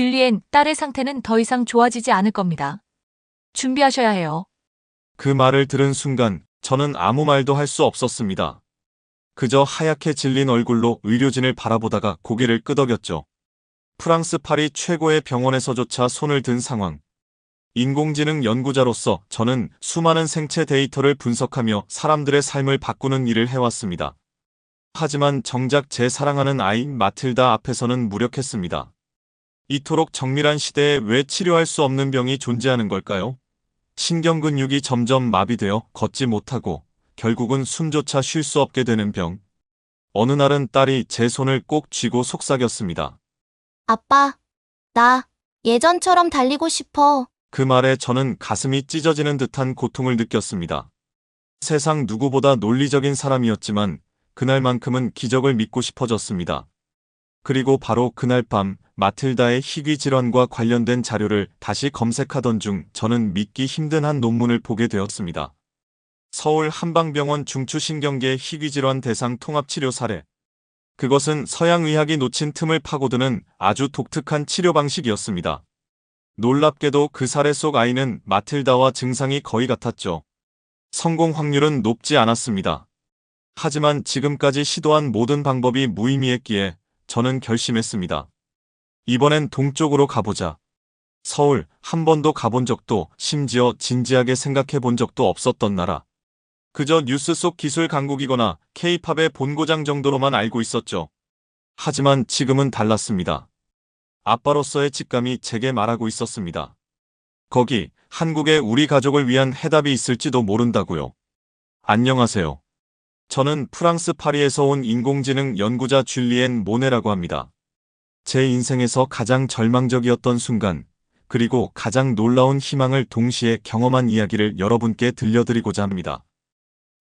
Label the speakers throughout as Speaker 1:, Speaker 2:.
Speaker 1: 줄리엔, 딸의 상태는 더 이상 좋아지지 않을 겁니다. 준비하셔야 해요.
Speaker 2: 그 말을 들은 순간 저는 아무 말도 할 수 없었습니다. 그저 하얗게 질린 얼굴로 의료진을 바라보다가 고개를 끄덕였죠. 프랑스 파리 최고의 병원에서조차 손을 든 상황. 인공지능 연구자로서 저는 수많은 생체 데이터를 분석하며 사람들의 삶을 바꾸는 일을 해왔습니다. 하지만 정작 제 사랑하는 아이 마틸다 앞에서는 무력했습니다. 이토록 정밀한 시대에 왜 치료할 수 없는 병이 존재하는 걸까요? 신경근육이 점점 마비되어 걷지 못하고 결국은 숨조차 쉴 수 없게 되는 병. 어느 날은 딸이 제 손을 꼭 쥐고 속삭였습니다.
Speaker 3: 아빠, 나 예전처럼 달리고 싶어.
Speaker 2: 그 말에 저는 가슴이 찢어지는 듯한 고통을 느꼈습니다. 세상 누구보다 논리적인 사람이었지만 그날만큼은 기적을 믿고 싶어졌습니다. 그리고 바로 그날 밤 마틸다의 희귀 질환과 관련된 자료를 다시 검색하던 중 저는 믿기 힘든 한 논문을 보게 되었습니다. 서울 한방병원 중추신경계 희귀 질환 대상 통합치료 사례. 그것은 서양의학이 놓친 틈을 파고드는 아주 독특한 치료 방식이었습니다. 놀랍게도 그 사례 속 아이는 마틸다와 증상이 거의 같았죠. 성공 확률은 높지 않았습니다. 하지만 지금까지 시도한 모든 방법이 무의미했기에 저는 결심했습니다. 이번엔 동쪽으로 가보자. 서울 한 번도 가본 적도 심지어 진지하게 생각해 본 적도 없었던 나라. 그저 뉴스 속 기술 강국이거나 케이팝의 본고장 정도로만 알고 있었죠. 하지만 지금은 달랐습니다. 아빠로서의 직감이 제게 말하고 있었습니다. 거기 한국의 우리 가족을 위한 해답이 있을지도 모른다고요. 안녕하세요. 저는 프랑스 파리에서 온 인공지능 연구자 줄리엔 모네라고 합니다. 제 인생에서 가장 절망적이었던 순간, 그리고 가장 놀라운 희망을 동시에 경험한 이야기를 여러분께 들려드리고자 합니다.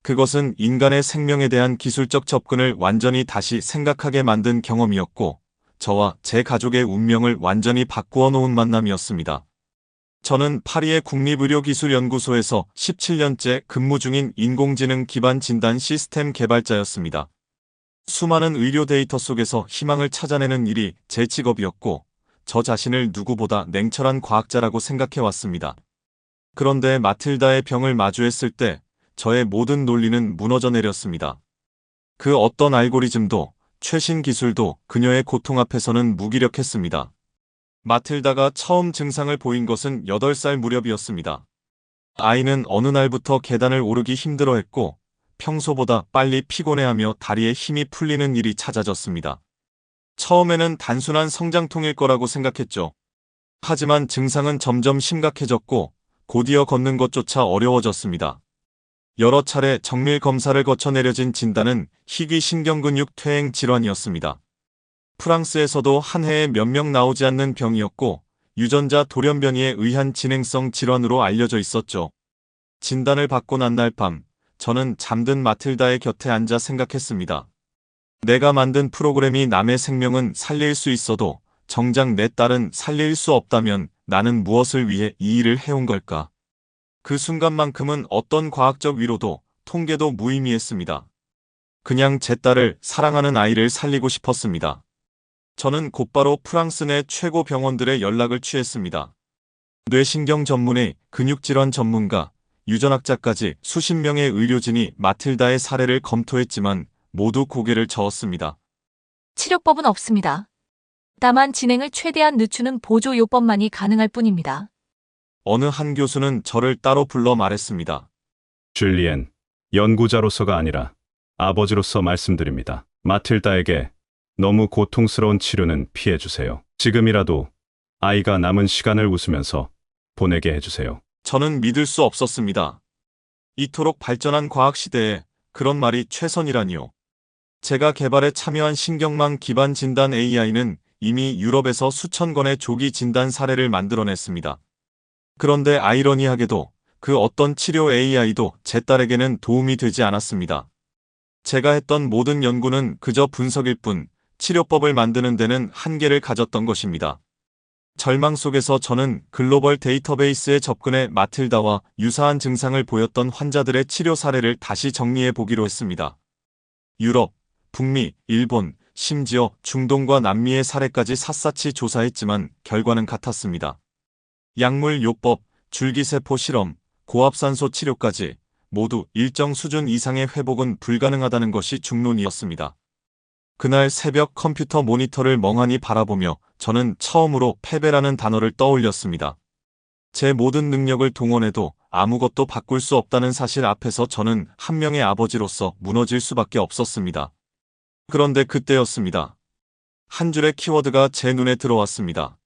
Speaker 2: 그것은 인간의 생명에 대한 기술적 접근을 완전히 다시 생각하게 만든 경험이었고, 저와 제 가족의 운명을 완전히 바꾸어 놓은 만남이었습니다. 저는 파리의 국립의료기술연구소에서 17년째 근무 중인 인공지능 기반 진단 시스템 개발자였습니다. 수많은 의료 데이터 속에서 희망을 찾아내는 일이 제 직업이었고, 저 자신을 누구보다 냉철한 과학자라고 생각해왔습니다. 그런데 마틸다의 병을 마주했을 때 저의 모든 논리는 무너져 내렸습니다. 그 어떤 알고리즘도 최신 기술도 그녀의 고통 앞에서는 무기력했습니다. 마틸다가 처음 증상을 보인 것은 8살 무렵이었습니다. 아이는 어느 날부터 계단을 오르기 힘들어했고 평소보다 빨리 피곤해하며 다리에 힘이 풀리는 일이 찾아졌습니다. 처음에는 단순한 성장통일 거라고 생각했죠. 하지만 증상은 점점 심각해졌고 곧이어 걷는 것조차 어려워졌습니다. 여러 차례 정밀 검사를 거쳐 내려진 진단은 희귀 신경근육 퇴행 질환이었습니다. 프랑스에서도 한 해에 몇 명 나오지 않는 병이었고 유전자 돌연변이에 의한 진행성 질환으로 알려져 있었죠. 진단을 받고 난 날 밤, 저는 잠든 마틸다의 곁에 앉아 생각했습니다. 내가 만든 프로그램이 남의 생명은 살릴 수 있어도 정작 내 딸은 살릴 수 없다면 나는 무엇을 위해 이 일을 해온 걸까? 그 순간만큼은 어떤 과학적 위로도 통계도 무의미했습니다. 그냥 제 딸을 사랑하는 아이를 살리고 싶었습니다. 저는 곧바로 프랑스 내 최고 병원들의 연락을 취했습니다. 뇌신경 전문의 근육질환 전문가, 유전학자까지 수십 명의 의료진이 마틸다의 사례를 검토했지만 모두 고개를 저었습니다.
Speaker 1: 치료법은 없습니다. 다만 진행을 최대한 늦추는 보조 요법만이 가능할 뿐입니다.
Speaker 2: 어느 한 교수는 저를 따로 불러 말했습니다.
Speaker 4: 줄리엔, 연구자로서가 아니라 아버지로서 말씀드립니다. 마틸다에게 너무 고통스러운 치료는 피해주세요. 지금이라도 아이가 남은 시간을 웃으면서 보내게 해주세요.
Speaker 2: 저는 믿을 수 없었습니다. 이토록 발전한 과학 시대에 그런 말이 최선이라니요. 제가 개발에 참여한 신경망 기반 진단 AI는 이미 유럽에서 수천 건의 조기 진단 사례를 만들어냈습니다. 그런데 아이러니하게도 그 어떤 치료 AI도 제 딸에게는 도움이 되지 않았습니다. 제가 했던 모든 연구는 그저 분석일 뿐 치료법을 만드는 데는 한계를 가졌던 것입니다. 절망 속에서 저는 글로벌 데이터베이스에 접근해 마틸다와 유사한 증상을 보였던 환자들의 치료 사례를 다시 정리해 보기로 했습니다. 유럽, 북미, 일본, 심지어 중동과 남미의 사례까지 샅샅이 조사했지만 결과는 같았습니다. 약물 요법, 줄기세포 실험, 고압산소 치료까지 모두 일정 수준 이상의 회복은 불가능하다는 것이 중론이었습니다. 그날 새벽 컴퓨터 모니터를 멍하니 바라보며 저는 처음으로 패배라는 단어를 떠올렸습니다. 제 모든 능력을 동원해도 아무것도 바꿀 수 없다는 사실 앞에서 저는 한 명의 아버지로서 무너질 수밖에 없었습니다. 그런데 그때였습니다. 한 줄의 키워드가 제 눈에 들어왔습니다.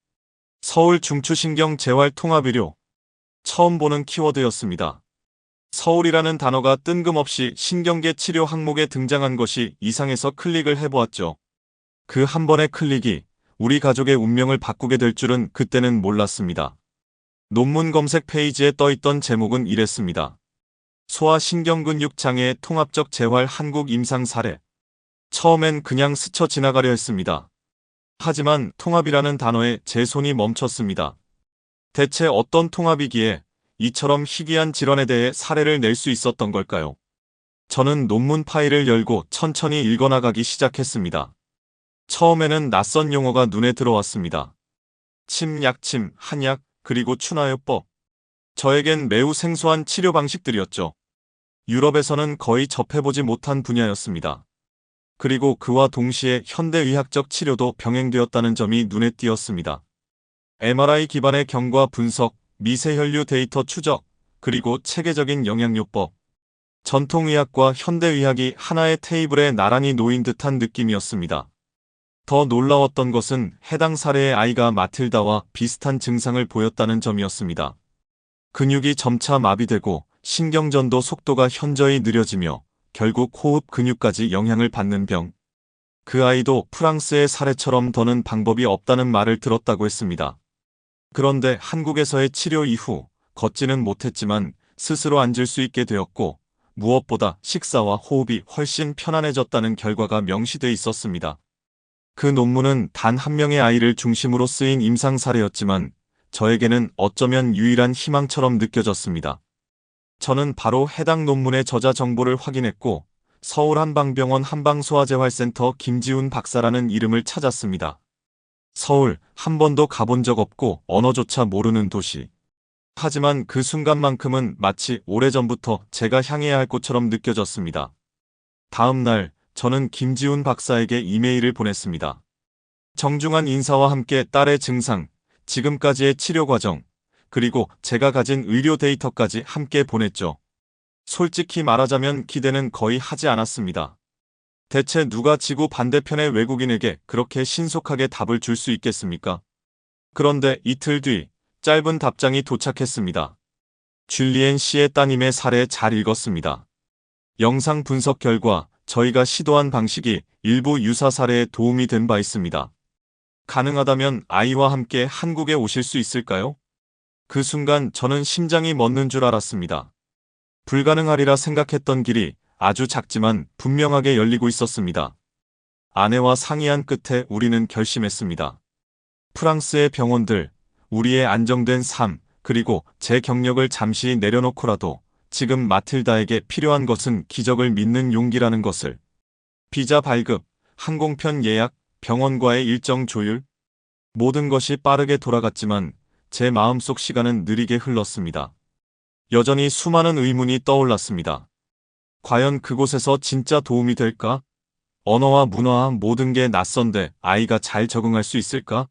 Speaker 2: 서울 중추신경 재활 통합의료. 처음 보는 키워드였습니다. 서울이라는 단어가 뜬금없이 신경계 치료 항목에 등장한 것이 이상해서 클릭을 해보았죠. 그 한 번의 클릭이 우리 가족의 운명을 바꾸게 될 줄은 그때는 몰랐습니다. 논문 검색 페이지에 떠있던 제목은 이랬습니다. 소아신경근육 장애의 통합적 재활 한국 임상 사례. 처음엔 그냥 스쳐 지나가려 했습니다. 하지만 통합이라는 단어에 제 손이 멈췄습니다. 대체 어떤 통합이기에 이처럼 희귀한 질환에 대해 사례를 낼 수 있었던 걸까요? 저는 논문 파일을 열고 천천히 읽어나가기 시작했습니다. 처음에는 낯선 용어가 눈에 들어왔습니다. 침, 약침, 한약, 그리고 추나요법. 저에겐 매우 생소한 치료 방식들이었죠. 유럽에서는 거의 접해보지 못한 분야였습니다. 그리고 그와 동시에 현대의학적 치료도 병행되었다는 점이 눈에 띄었습니다. MRI 기반의 경과 분석, 미세혈류 데이터 추적, 그리고 체계적인 영양요법. 전통의학과 현대의학이 하나의 테이블에 나란히 놓인 듯한 느낌이었습니다. 더 놀라웠던 것은 해당 사례의 아이가 마틸다와 비슷한 증상을 보였다는 점이었습니다. 근육이 점차 마비되고 신경전도 속도가 현저히 느려지며 결국 호흡 근육까지 영향을 받는 병. 그 아이도 프랑스의 사례처럼 더는 방법이 없다는 말을 들었다고 했습니다. 그런데 한국에서의 치료 이후 걷지는 못했지만 스스로 앉을 수 있게 되었고 무엇보다 식사와 호흡이 훨씬 편안해졌다는 결과가 명시돼 있었습니다. 그 논문은 단 한 명의 아이를 중심으로 쓰인 임상 사례였지만 저에게는 어쩌면 유일한 희망처럼 느껴졌습니다. 저는 바로 해당 논문의 저자 정보를 확인했고 서울 한방병원 한방소아재활센터 김지훈 박사라는 이름을 찾았습니다. 서울 한 번도 가본 적 없고 언어조차 모르는 도시. 하지만 그 순간만큼은 마치 오래전부터 제가 향해야 할 곳처럼 느껴졌습니다. 다음 날 저는 김지훈 박사에게 이메일을 보냈습니다. 정중한 인사와 함께 딸의 증상, 지금까지의 치료 과정, 그리고 제가 가진 의료 데이터까지 함께 보냈죠. 솔직히 말하자면 기대는 거의 하지 않았습니다. 대체 누가 지구 반대편의 외국인에게 그렇게 신속하게 답을 줄 수 있겠습니까? 그런데 이틀 뒤 짧은 답장이 도착했습니다. 줄리엔 씨의 따님의 사례 잘 읽었습니다. 영상 분석 결과 저희가 시도한 방식이 일부 유사 사례에 도움이 된 바 있습니다. 가능하다면 아이와 함께 한국에 오실 수 있을까요? 그 순간 저는 심장이 멎는 줄 알았습니다. 불가능하리라 생각했던 길이 아주 작지만 분명하게 열리고 있었습니다. 아내와 상의한 끝에 우리는 결심했습니다. 프랑스의 병원들, 우리의 안정된 삶, 그리고 제 경력을 잠시 내려놓고라도 지금 마틸다에게 필요한 것은 기적을 믿는 용기라는 것을. 비자 발급, 항공편 예약, 병원과의 일정 조율. 모든 것이 빠르게 돌아갔지만 제 마음속 시간은 느리게 흘렀습니다. 여전히 수많은 의문이 떠올랐습니다. 과연 그곳에서 진짜 도움이 될까? 언어와 문화와 모든 게 낯선데 아이가 잘 적응할 수 있을까?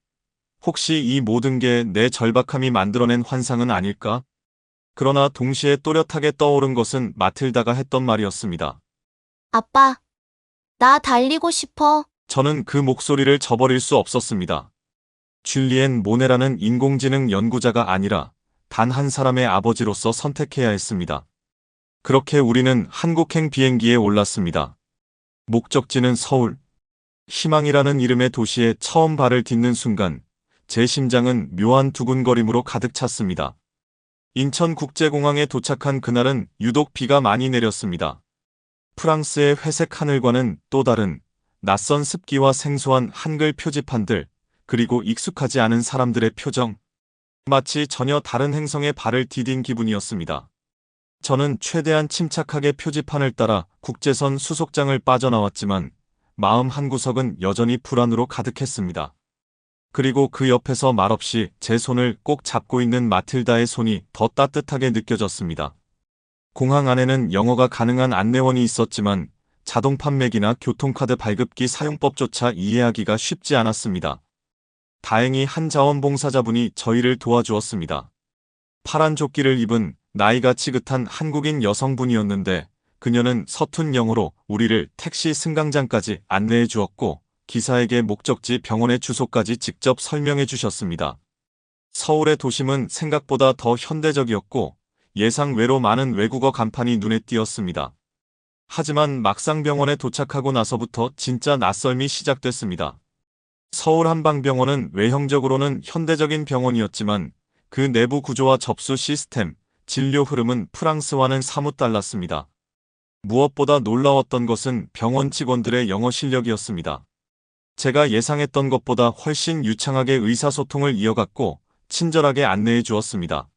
Speaker 2: 혹시 이 모든 게 내 절박함이 만들어낸 환상은 아닐까? 그러나 동시에 또렷하게 떠오른 것은 마틸다가 했던 말이었습니다.
Speaker 3: 아빠, 나 달리고 싶어.
Speaker 2: 저는 그 목소리를 저버릴 수 없었습니다. 줄리엔 모네라는 인공지능 연구자가 아니라 단 한 사람의 아버지로서 선택해야 했습니다. 그렇게 우리는 한국행 비행기에 올랐습니다. 목적지는 서울. 희망이라는 이름의 도시에 처음 발을 딛는 순간 제 심장은 묘한 두근거림으로 가득 찼습니다. 인천국제공항에 도착한 그날은 유독 비가 많이 내렸습니다. 프랑스의 회색 하늘과는 또 다른 낯선 습기와 생소한 한글 표지판들, 그리고 익숙하지 않은 사람들의 표정. 마치 전혀 다른 행성에 발을 디딘 기분이었습니다. 저는 최대한 침착하게 표지판을 따라 국제선 수속장을 빠져나왔지만 마음 한구석은 여전히 불안으로 가득했습니다. 그리고 그 옆에서 말없이 제 손을 꼭 잡고 있는 마틸다의 손이 더 따뜻하게 느껴졌습니다. 공항 안에는 영어가 가능한 안내원이 있었지만 자동 판매기나 교통카드 발급기 사용법조차 이해하기가 쉽지 않았습니다. 다행히 한 자원봉사자분이 저희를 도와주었습니다. 파란 조끼를 입은 나이가 지긋한 한국인 여성분이었는데 그녀는 서툰 영어로 우리를 택시 승강장까지 안내해 주었고 기사에게 목적지 병원의 주소까지 직접 설명해 주셨습니다. 서울의 도심은 생각보다 더 현대적이었고 예상 외로 많은 외국어 간판이 눈에 띄었습니다. 하지만 막상 병원에 도착하고 나서부터 진짜 낯설미 시작됐습니다. 서울 한방병원은 외형적으로는 현대적인 병원이었지만 그 내부 구조와 접수 시스템, 진료 흐름은 프랑스와는 사뭇 달랐습니다. 무엇보다 놀라웠던 것은 병원 직원들의 영어 실력이었습니다. 제가 예상했던 것보다 훨씬 유창하게 의사소통을 이어갔고 친절하게 안내해 주었습니다.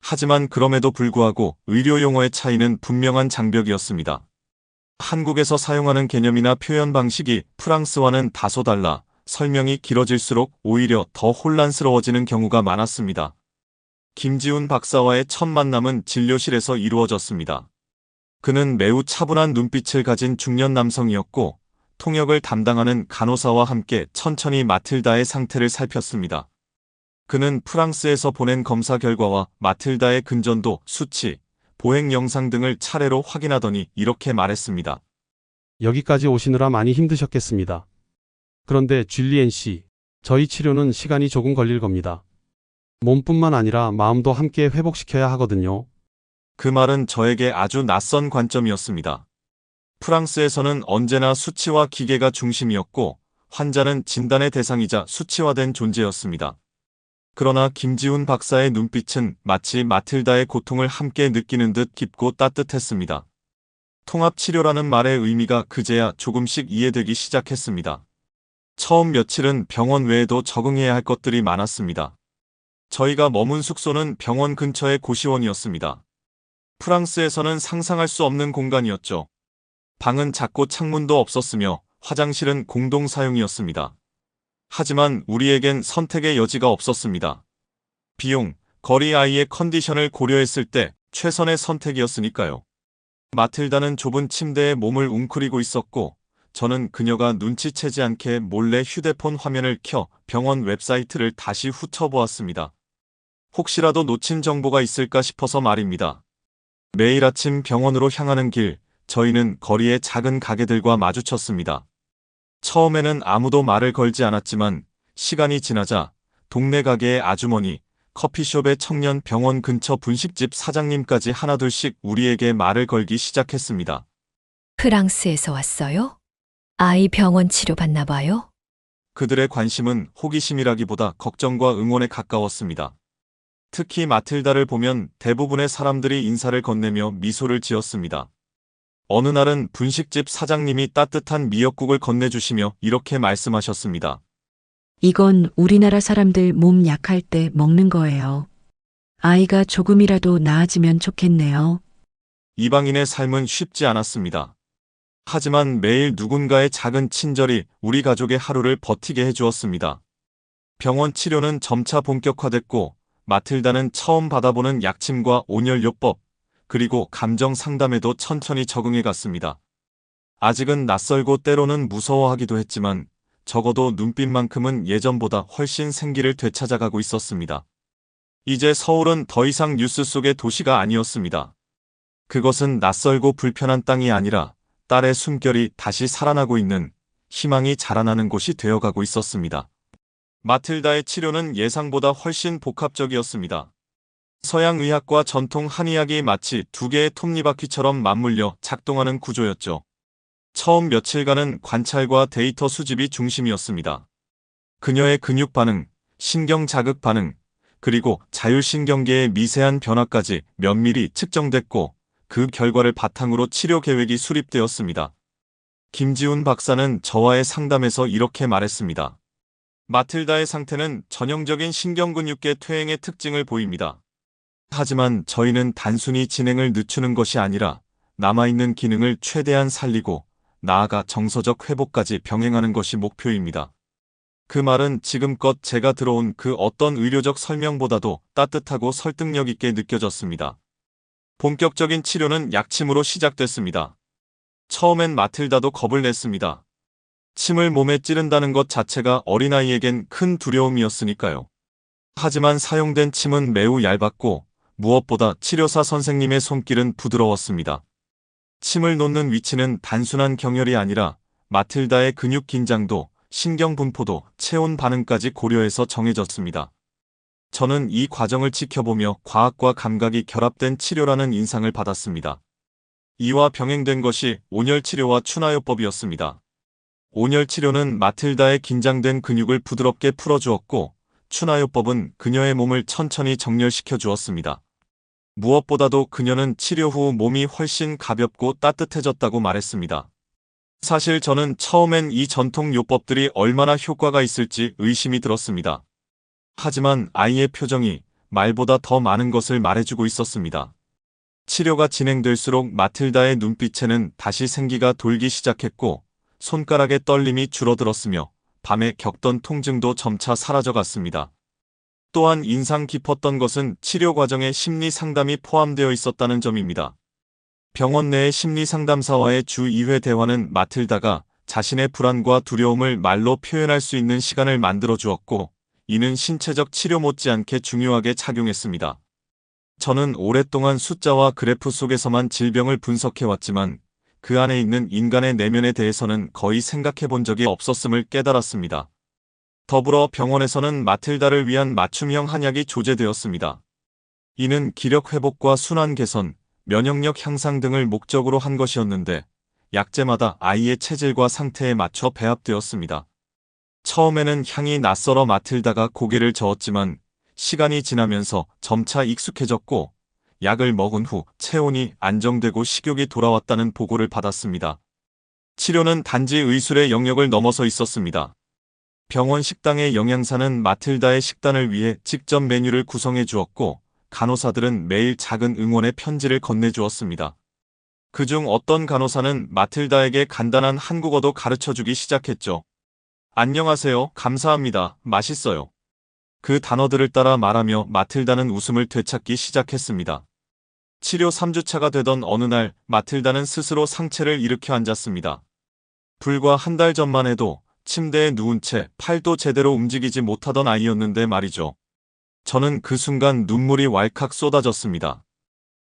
Speaker 2: 하지만 그럼에도 불구하고 의료 용어의 차이는 분명한 장벽이었습니다. 한국에서 사용하는 개념이나 표현 방식이 프랑스와는 다소 달라 설명이 길어질수록 오히려 더 혼란스러워지는 경우가 많았습니다. 김지훈 박사와의 첫 만남은 진료실에서 이루어졌습니다. 그는 매우 차분한 눈빛을 가진 중년 남성이었고 통역을 담당하는 간호사와 함께 천천히 마틸다의 상태를 살폈습니다. 그는 프랑스에서 보낸 검사 결과와 마틸다의 근전도, 수치, 보행 영상 등을 차례로 확인하더니 이렇게 말했습니다.
Speaker 5: 여기까지 오시느라 많이 힘드셨겠습니다. 그런데 줄리엔 씨, 저희 치료는 시간이 조금 걸릴 겁니다. 몸뿐만 아니라 마음도 함께 회복시켜야 하거든요.
Speaker 2: 그 말은 저에게 아주 낯선 관점이었습니다. 프랑스에서는 언제나 수치와 기계가 중심이었고 환자는 진단의 대상이자 수치화된 존재였습니다. 그러나 김지훈 박사의 눈빛은 마치 마틸다의 고통을 함께 느끼는 듯 깊고 따뜻했습니다. 통합치료라는 말의 의미가 그제야 조금씩 이해되기 시작했습니다. 처음 며칠은 병원 외에도 적응해야 할 것들이 많았습니다. 저희가 머문 숙소는 병원 근처의 고시원이었습니다. 프랑스에서는 상상할 수 없는 공간이었죠. 방은 작고 창문도 없었으며 화장실은 공동 사용이었습니다. 하지만 우리에겐 선택의 여지가 없었습니다. 비용, 거리 아이의 컨디션을 고려했을 때 최선의 선택이었으니까요. 마틸다는 좁은 침대에 몸을 웅크리고 있었고 저는 그녀가 눈치채지 않게 몰래 휴대폰 화면을 켜 병원 웹사이트를 다시 훑어보았습니다. 혹시라도 놓친 정보가 있을까 싶어서 말입니다. 매일 아침 병원으로 향하는 길, 저희는 거리의 작은 가게들과 마주쳤습니다. 처음에는 아무도 말을 걸지 않았지만 시간이 지나자 동네 가게의 아주머니, 커피숍의 청년 병원 근처 분식집 사장님까지 하나둘씩 우리에게 말을 걸기 시작했습니다.
Speaker 6: 프랑스에서 왔어요? 아이 병원 치료받나 봐요?
Speaker 2: 그들의 관심은 호기심이라기보다 걱정과 응원에 가까웠습니다. 특히 마틸다를 보면 대부분의 사람들이 인사를 건네며 미소를 지었습니다. 어느 날은 분식집 사장님이 따뜻한 미역국을 건네주시며 이렇게 말씀하셨습니다.
Speaker 7: 이건 우리나라 사람들 몸 약할 때 먹는 거예요. 아이가 조금이라도 나아지면 좋겠네요.
Speaker 2: 이방인의 삶은 쉽지 않았습니다. 하지만 매일 누군가의 작은 친절이 우리 가족의 하루를 버티게 해주었습니다. 병원 치료는 점차 본격화됐고 마틸다는 처음 받아보는 약침과 온열요법, 그리고 감정 상담에도 천천히 적응해 갔습니다. 아직은 낯설고 때로는 무서워하기도 했지만 적어도 눈빛만큼은 예전보다 훨씬 생기를 되찾아가고 있었습니다. 이제 서울은 더 이상 뉴스 속의 도시가 아니었습니다. 그것은 낯설고 불편한 땅이 아니라 딸의 숨결이 다시 살아나고 있는 희망이 자라나는 곳이 되어가고 있었습니다. 마틸다의 치료는 예상보다 훨씬 복합적이었습니다. 서양 의학과 전통 한의학이 마치 두 개의 톱니바퀴처럼 맞물려 작동하는 구조였죠. 처음 며칠간은 관찰과 데이터 수집이 중심이었습니다. 그녀의 근육 반응, 신경 자극 반응, 그리고 자율신경계의 미세한 변화까지 면밀히 측정됐고 그 결과를 바탕으로 치료 계획이 수립되었습니다. 김지훈 박사는 저와의 상담에서 이렇게 말했습니다. 마틸다의 상태는 전형적인 신경근육계 퇴행의 특징을 보입니다. 하지만 저희는 단순히 진행을 늦추는 것이 아니라 남아있는 기능을 최대한 살리고 나아가 정서적 회복까지 병행하는 것이 목표입니다. 그 말은 지금껏 제가 들어온 그 어떤 의료적 설명보다도 따뜻하고 설득력 있게 느껴졌습니다. 본격적인 치료는 약침으로 시작됐습니다. 처음엔 마틸다도 겁을 냈습니다. 침을 몸에 찌른다는 것 자체가 어린아이에겐 큰 두려움이었으니까요. 하지만 사용된 침은 매우 얇았고 무엇보다 치료사 선생님의 손길은 부드러웠습니다. 침을 놓는 위치는 단순한 경혈이 아니라 마틸다의 근육 긴장도, 신경 분포도, 체온 반응까지 고려해서 정해졌습니다. 저는 이 과정을 지켜보며 과학과 감각이 결합된 치료라는 인상을 받았습니다. 이와 병행된 것이 온열 치료와 추나요법이었습니다. 온열 치료는 마틸다의 긴장된 근육을 부드럽게 풀어주었고, 추나요법은 그녀의 몸을 천천히 정렬시켜 주었습니다. 무엇보다도 그녀는 치료 후 몸이 훨씬 가볍고 따뜻해졌다고 말했습니다. 사실 저는 처음엔 이 전통 요법들이 얼마나 효과가 있을지 의심이 들었습니다. 하지만 아이의 표정이 말보다 더 많은 것을 말해주고 있었습니다. 치료가 진행될수록 마틸다의 눈빛에는 다시 생기가 돌기 시작했고 손가락의 떨림이 줄어들었으며 밤에 겪던 통증도 점차 사라져갔습니다. 또한 인상 깊었던 것은 치료 과정에 심리 상담이 포함되어 있었다는 점입니다. 병원 내의 심리 상담사와의 주 2회 대화는 마틸다가 자신의 불안과 두려움을 말로 표현할 수 있는 시간을 만들어 주었고, 이는 신체적 치료 못지않게 중요하게 작용했습니다. 저는 오랫동안 숫자와 그래프 속에서만 질병을 분석해왔지만 그 안에 있는 인간의 내면에 대해서는 거의 생각해 본 적이 없었음을 깨달았습니다. 더불어 병원에서는 마틸다를 위한 맞춤형 한약이 조제되었습니다. 이는 기력 회복과 순환 개선, 면역력 향상 등을 목적으로 한 것이었는데 약제마다 아이의 체질과 상태에 맞춰 배합되었습니다. 처음에는 향이 낯설어 마틸다가 고개를 저었지만 시간이 지나면서 점차 익숙해졌고 약을 먹은 후 체온이 안정되고 식욕이 돌아왔다는 보고를 받았습니다. 치료는 단지 의술의 영역을 넘어서 있었습니다. 병원 식당의 영양사는 마틸다의 식단을 위해 직접 메뉴를 구성해 주었고 간호사들은 매일 작은 응원의 편지를 건네주었습니다. 그중 어떤 간호사는 마틸다에게 간단한 한국어도 가르쳐 주기 시작했죠. 안녕하세요. 감사합니다. 맛있어요. 그 단어들을 따라 말하며 마틸다는 웃음을 되찾기 시작했습니다. 치료 3주차가 되던 어느 날 마틸다는 스스로 상체를 일으켜 앉았습니다. 불과 한 달 전만 해도 침대에 누운 채 팔도 제대로 움직이지 못하던 아이였는데 말이죠. 저는 그 순간 눈물이 왈칵 쏟아졌습니다.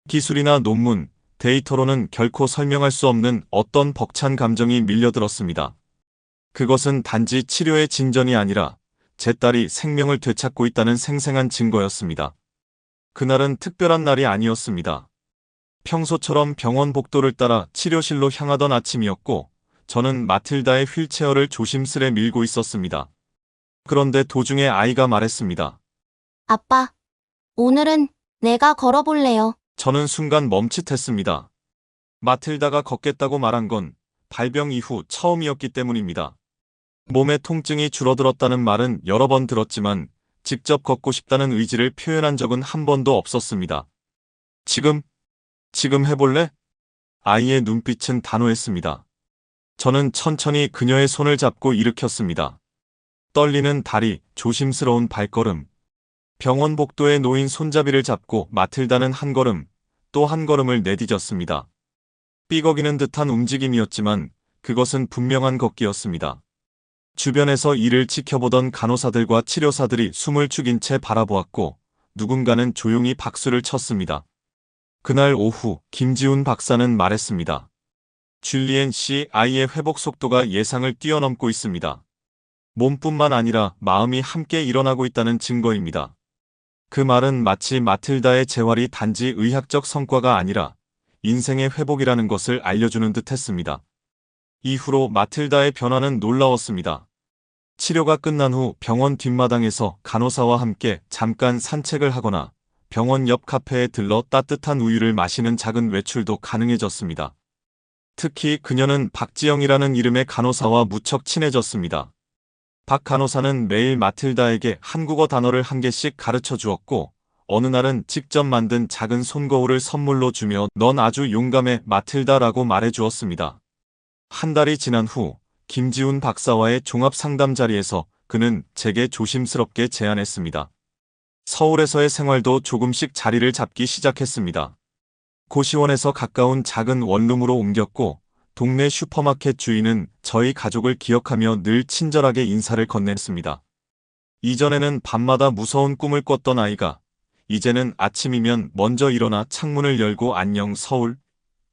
Speaker 2: 기술이나 논문, 데이터로는 결코 설명할 수 없는 어떤 벅찬 감정이 밀려들었습니다. 그것은 단지 치료의 진전이 아니라 제 딸이 생명을 되찾고 있다는 생생한 증거였습니다. 그날은 특별한 날이 아니었습니다. 평소처럼 병원 복도를 따라 치료실로 향하던 아침이었고, 저는 마틸다의 휠체어를 조심스레 밀고 있었습니다. 그런데 도중에 아이가 말했습니다.
Speaker 3: 아빠, 오늘은 내가 걸어볼래요.
Speaker 2: 저는 순간 멈칫했습니다. 마틸다가 걷겠다고 말한 건 발병 이후 처음이었기 때문입니다. 몸의 통증이 줄어들었다는 말은 여러 번 들었지만 직접 걷고 싶다는 의지를 표현한 적은 한 번도 없었습니다. 지금? 지금 해볼래? 아이의 눈빛은 단호했습니다. 저는 천천히 그녀의 손을 잡고 일으켰습니다. 떨리는 다리, 조심스러운 발걸음. 병원 복도에 놓인 손잡이를 잡고 마틸다는 한 걸음, 또 한 걸음을 내디뎠습니다. 삐걱이는 듯한 움직임이었지만 그것은 분명한 걷기였습니다. 주변에서 이를 지켜보던 간호사들과 치료사들이 숨을 죽인 채 바라보았고 누군가는 조용히 박수를 쳤습니다. 그날 오후 김지훈 박사는 말했습니다. 줄리엔 씨 아이의 회복 속도가 예상을 뛰어넘고 있습니다. 몸뿐만 아니라 마음이 함께 일어나고 있다는 증거입니다. 그 말은 마치 마틸다의 재활이 단지 의학적 성과가 아니라 인생의 회복이라는 것을 알려주는 듯 했습니다. 이후로 마틸다의 변화는 놀라웠습니다. 치료가 끝난 후 병원 뒷마당에서 간호사와 함께 잠깐 산책을 하거나 병원 옆 카페에 들러 따뜻한 우유를 마시는 작은 외출도 가능해졌습니다. 특히 그녀는 박지영이라는 이름의 간호사와 무척 친해졌습니다. 박 간호사는 매일 마틸다에게 한국어 단어를 한 개씩 가르쳐 주었고, 어느 날은 직접 만든 작은 손거울을 선물로 주며 넌 아주 용감해 마틸다라고 말해 주었습니다. 한 달이 지난 후 김지훈 박사와의 종합 상담 자리에서 그는 제게 조심스럽게 제안했습니다. 서울에서의 생활도 조금씩 자리를 잡기 시작했습니다. 고시원에서 가까운 작은 원룸으로 옮겼고 동네 슈퍼마켓 주인은 저희 가족을 기억하며 늘 친절하게 인사를 건넸습니다. 이전에는 밤마다 무서운 꿈을 꿨던 아이가 이제는 아침이면 먼저 일어나 창문을 열고 안녕 서울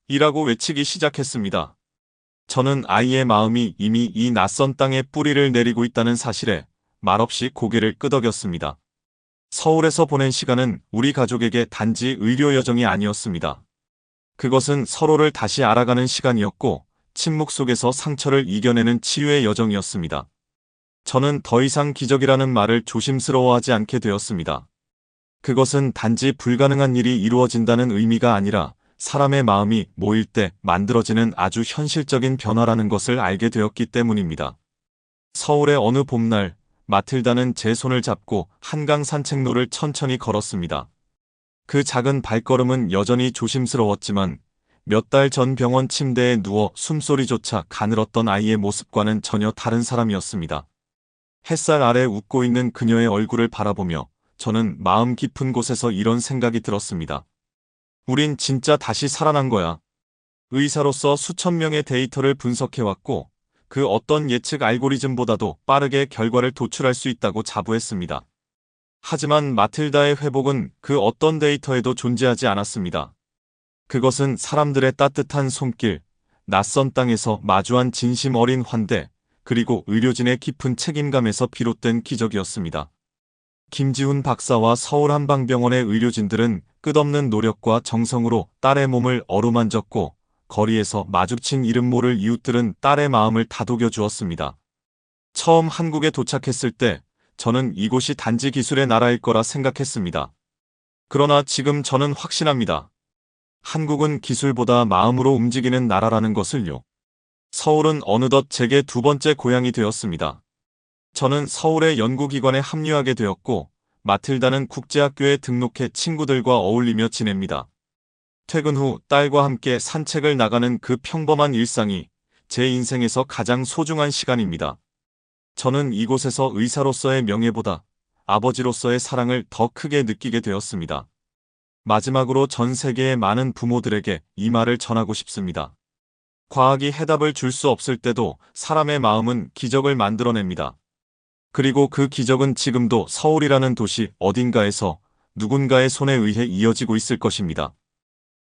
Speaker 2: 이라고 외치기 시작했습니다. 저는 아이의 마음이 이미 이 낯선 땅에 뿌리를 내리고 있다는 사실에 말없이 고개를 끄덕였습니다. 서울에서 보낸 시간은 우리 가족에게 단지 의료 여정이 아니었습니다. 그것은 서로를 다시 알아가는 시간이었고 침묵 속에서 상처를 이겨내는 치유의 여정이었습니다. 저는 더 이상 기적이라는 말을 조심스러워하지 않게 되었습니다. 그것은 단지 불가능한 일이 이루어진다는 의미가 아니라 사람의 마음이 모일 때 만들어지는 아주 현실적인 변화라는 것을 알게 되었기 때문입니다. 서울의 어느 봄날, 마틸다는 제 손을 잡고 한강 산책로를 천천히 걸었습니다. 그 작은 발걸음은 여전히 조심스러웠지만 몇 달 전 병원 침대에 누워 숨소리조차 가늘었던 아이의 모습과는 전혀 다른 사람이었습니다. 햇살 아래 웃고 있는 그녀의 얼굴을 바라보며 저는 마음 깊은 곳에서 이런 생각이 들었습니다. 우린 진짜 다시 살아난 거야. 의사로서 수천 명의 데이터를 분석해왔고 그 어떤 예측 알고리즘보다도 빠르게 결과를 도출할 수 있다고 자부했습니다. 하지만 마틸다의 회복은 그 어떤 데이터에도 존재하지 않았습니다. 그것은 사람들의 따뜻한 손길, 낯선 땅에서 마주한 진심 어린 환대, 그리고 의료진의 깊은 책임감에서 비롯된 기적이었습니다. 김지훈 박사와 서울한방병원의 의료진들은 끝없는 노력과 정성으로 딸의 몸을 어루만졌고 거리에서 마주친 이름 모를 이웃들은 딸의 마음을 다독여 주었습니다. 처음 한국에 도착했을 때 저는 이곳이 단지 기술의 나라일 거라 생각했습니다. 그러나 지금 저는 확신합니다. 한국은 기술보다 마음으로 움직이는 나라라는 것을요. 서울은 어느덧 제게 두 번째 고향이 되었습니다. 저는 서울의 연구기관에 합류하게 되었고 마틸다는 국제학교에 등록해 친구들과 어울리며 지냅니다. 퇴근 후 딸과 함께 산책을 나가는 그 평범한 일상이 제 인생에서 가장 소중한 시간입니다. 저는 이곳에서 의사로서의 명예보다 아버지로서의 사랑을 더 크게 느끼게 되었습니다. 마지막으로 전 세계의 많은 부모들에게 이 말을 전하고 싶습니다. 과학이 해답을 줄 수 없을 때도 사람의 마음은 기적을 만들어냅니다. 그리고 그 기적은 지금도 서울이라는 도시 어딘가에서 누군가의 손에 의해 이어지고 있을 것입니다.